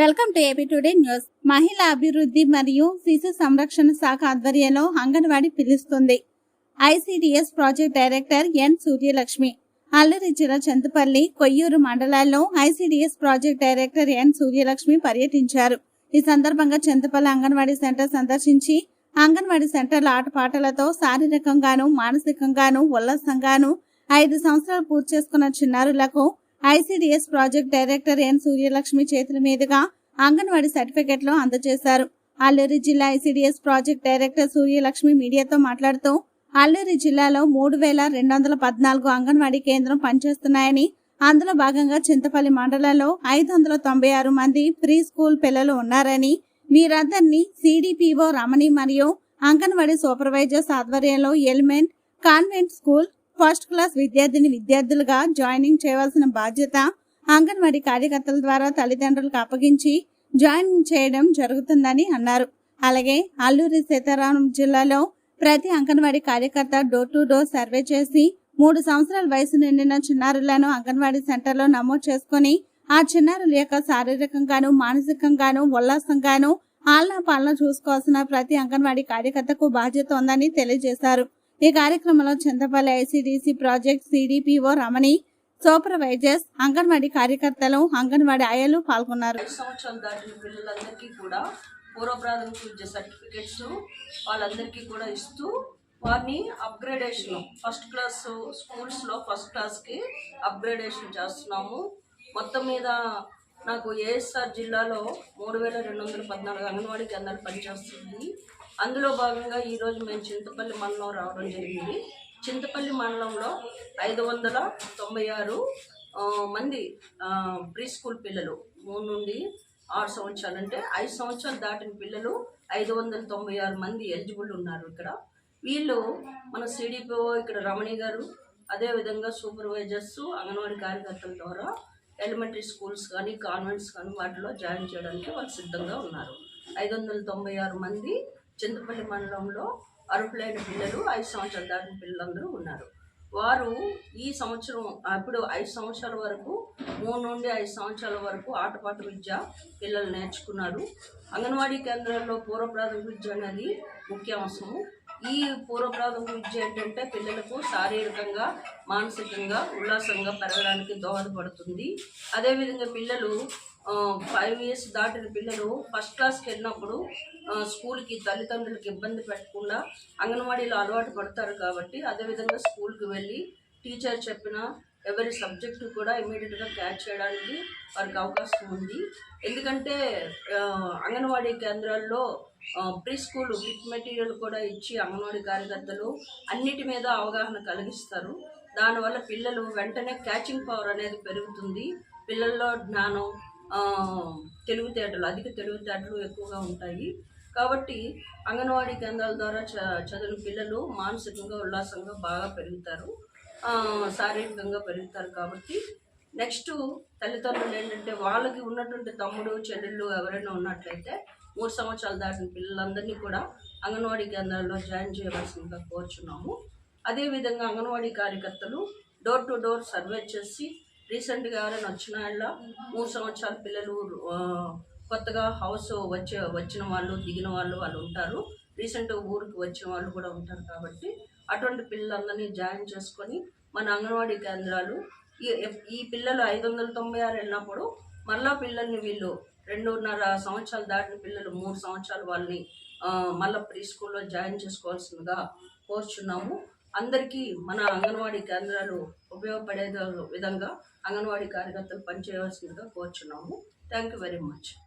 Welcome to AP today news. మహిళా అభివృద్ధి మరియు శిశు సంరక్షణ శాఖ ఆధ్వర్యంలో అంగన్వాడీ పిలుస్తుంది. ICDS project director N Suryalakshmi Alluri జిల్లా చంతపల్లి కొయ్యూరు మండలాల్లో ICDS project director N Suryalakshmi పర్యటించారు. ఈ సందర్భంగా చంతపల్లి అంగన్వాడీ సెంటర్ సందర్శించి అంగన్వాడీ సెంటర్ల ఆటపాటలతో శారీరకంగాను మానసికంగాను ఉల్లాసంగాను ఐదు సంవత్సరాలు పూర్తి చేసుకున్న చిన్నారులకు ICDS project director N Suryalakshmi చేతుల మీదుగా అంగన్వాడీ సర్టిఫికెట్లు అందజేశారు. అల్లూరి జిల్లా ఐసిడిఎస్ ప్రాజెక్ట్ డైరెక్టర్ సూర్యలక్ష్మి మీడియాతో మాట్లాడుతూ అల్లూరి జిల్లాలో మూడు వేల రెండు వందల పద్నాలుగు అంగన్వాడీ కేంద్రం పనిచేస్తున్నాయని అందులో భాగంగా చింతపల్లి మండలంలో ఐదు వందల తొంభై ఆరు మంది ప్రీ స్కూల్ పిల్లలు ఉన్నారని వీరందరినీ సిడిపిఓ రమణి మరియు అంగన్వాడీ సూపర్వైజర్స్ ఆధ్వర్యంలో element convent school first class విద్యార్థిని విద్యార్థులుగా జాయినింగ్ చేయవలసిన బాధ్యత అంగన్వాడీ కార్యకర్తల ద్వారా తల్లిదండ్రులకు అప్పగించి జాయినింగ్ చేయడం జరుగుతుందని అన్నారు. అలాగే అల్లూరి సీతారామం జిల్లాలో ప్రతి అంగన్వాడీ కార్యకర్త డోర్ టు డోర్ సర్వే చేసి మూడు సంవత్సరాల వయసు నిండిన చిన్నారులను అంగన్వాడీ సెంటర్లో నమోదు చేసుకుని ఆ చిన్నారుల యొక్క శారీరకంగాను మానసికంగాను ఉల్లాసంగాను ఆలన పాలన చూసుకోవాల్సిన ప్రతి అంగన్వాడీ కార్యకర్తకు బాధ్యత ఉందని తెలియజేశారు. ఈ కార్యక్రమంలో Chintapalli ICDC project CDPO Ramani supervisors anganwadi కార్యకర్తలు అంగన్వాడీ ఆయలు పాల్గొన్నారు. ఐదు సంవత్సరాలు దాటిన పిల్లలందరికీ కూడా పూర్వ ప్రాథమిక విద్య సర్టిఫికెట్స్ వాళ్ళందరికీ కూడా ఇస్తూ వారిని అప్గ్రేడేషన్ ఫస్ట్ క్లాస్ స్కూల్స్లో ఫస్ట్ క్లాస్కి అప్గ్రేడేషన్ చేస్తున్నాము. మొత్తం మీద నాకు ఏఎస్ఆర్ జిల్లాలో మూడు వేల రెండు వందల పద్నాలుగు అంగన్వాడీ కేంద్రాలు పనిచేస్తుంది. అందులో భాగంగా ఈరోజు మేము చింతపల్లి మండలం రావడం జరిగింది. చింతపల్లి మండలంలో ఐదు వందల తొంభై ఆరు మంది ప్రీ స్కూల్ పిల్లలు మూడు నుండి ఆరు సంవత్సరాలు అంటే ఐదు సంవత్సరాలు దాటిన పిల్లలు ఐదు వందల తొంభై ఆరు మంది ఎలిజిబుల్ ఉన్నారు ఇక్కడ. వీళ్ళు మన సిడిపిఓ ఇక్కడ రమణి గారు అదేవిధంగా సూపర్వైజర్స్ అంగన్వాడీ కార్యకర్తల ద్వారా ఎలిమెంటరీ స్కూల్స్ కానీ కాన్వెంట్స్ కానీ వాటిలో జాయిన్ చేయడానికి వాళ్ళు సిద్ధంగా ఉన్నారు. ఐదు వందల తొంభై ఆరు మంది చింతపల్లి మండలంలో అర్హులైన పిల్లలు ఐదు సంవత్సరాల దాటిన పిల్లలందరూ ఉన్నారు. వారు ఈ సంవత్సరం అప్పుడు ఐదు సంవత్సరాల వరకు మూడు నుండి ఐదు సంవత్సరాల వరకు ఆటపాట విద్య పిల్లలు నేర్చుకున్నారు. అంగన్వాడీ కేంద్రాల్లో పూర్వ ప్రాథమిక విద్య అనేది ముఖ్య అంశము. ఈ పూర్వ ప్రాథమిక విద్య ఏంటంటే పిల్లలకు శారీరకంగా మానసికంగా ఉల్లాసంగా పెరగడానికి దోహదపడుతుంది. అదేవిధంగా పిల్లలు ఫైవ్ ఇయర్స్ దాటిన పిల్లలు ఫస్ట్ క్లాస్కి వెళ్ళినప్పుడు స్కూల్కి తల్లిదండ్రులకు ఇబ్బంది పెట్టకుండా అంగన్వాడీలో అలవాటు పడతారు కాబట్టి అదేవిధంగా స్కూల్కి వెళ్ళి టీచర్ చెప్పిన ఎవరి సబ్జెక్టు కూడా ఇమీడియట్గా క్యాచ్ చేయడానికి వారికి అవకాశం ఉంది. ఎందుకంటే అంగన్వాడీ కేంద్రాల్లో ప్రీ స్కూల్ కిట్ మెటీరియల్ కూడా ఇచ్చి అంగన్వాడీ కార్యకర్తలు అన్నిటి మీద అవగాహన కలిగిస్తారు. దానివల్ల పిల్లలు వెంటనే క్యాచింగ్ పవర్ అనేది పెరుగుతుంది. పిల్లల్లో జ్ఞానం ఆ, తెలివితేటలు అధిక తెలివితేటలు ఎక్కువగా ఉంటాయి. కాబట్టి అంగన్వాడీ కేంద్రాల ద్వారా చ చదివిన పిల్లలు మానసికంగా ఉల్లాసంగా బాగా పెరుగుతారు. శారీరకంగా పెరుగుతారు కాబట్టి నెక్స్ట్ తల్లిదండ్రులు ఏంటంటే వాళ్ళకి ఉన్నటువంటి తమ్ముడు చెల్లెళ్ళు ఎవరైనా ఉన్నట్లయితే మూడు సంవత్సరాలు దాటిన పిల్లలందరినీ కూడా అంగన్వాడీ కేంద్రాల్లో జాయిన్ చేయవలసిందిగా కోరుచున్నాము. అదేవిధంగా అంగన్వాడీ కార్యకర్తలు డోర్ టు డోర్ సర్వే చేసి రీసెంట్గా ఎవరైనా వచ్చిన వాళ్ళ మూడు సంవత్సరాల పిల్లలు కొత్తగా హౌస్ వచ్చే వచ్చిన వాళ్ళు దిగిన వాళ్ళు వాళ్ళు ఉంటారు. రీసెంట్గా ఊరికి వచ్చిన వాళ్ళు కూడా ఉంటారు కాబట్టి అటువంటి పిల్లలందరినీ జాయిన్ చేసుకొని మన అంగన్వాడీ కేంద్రాలు ఈ ఈ పిల్లలు ఐదు వందల తొంభై ఆరు వెళ్ళినప్పుడు మళ్ళా పిల్లల్ని వీళ్ళు రెండున్నర సంవత్సరాలు దాటిన పిల్లలు మూడు సంవత్సరాలు వాళ్ళని మళ్ళీ ప్రీ స్కూల్లో జాయిన్ చేసుకోవాల్సిందిగా కోరుచున్నాము. అందరికీ మన అంగన్వాడీ కేంద్రాలు ఉపయోగపడే విధంగా అంగన్వాడీ కార్యకర్తలు పనిచేయవలసిందిగా కోరుచున్నాము. Thank you very much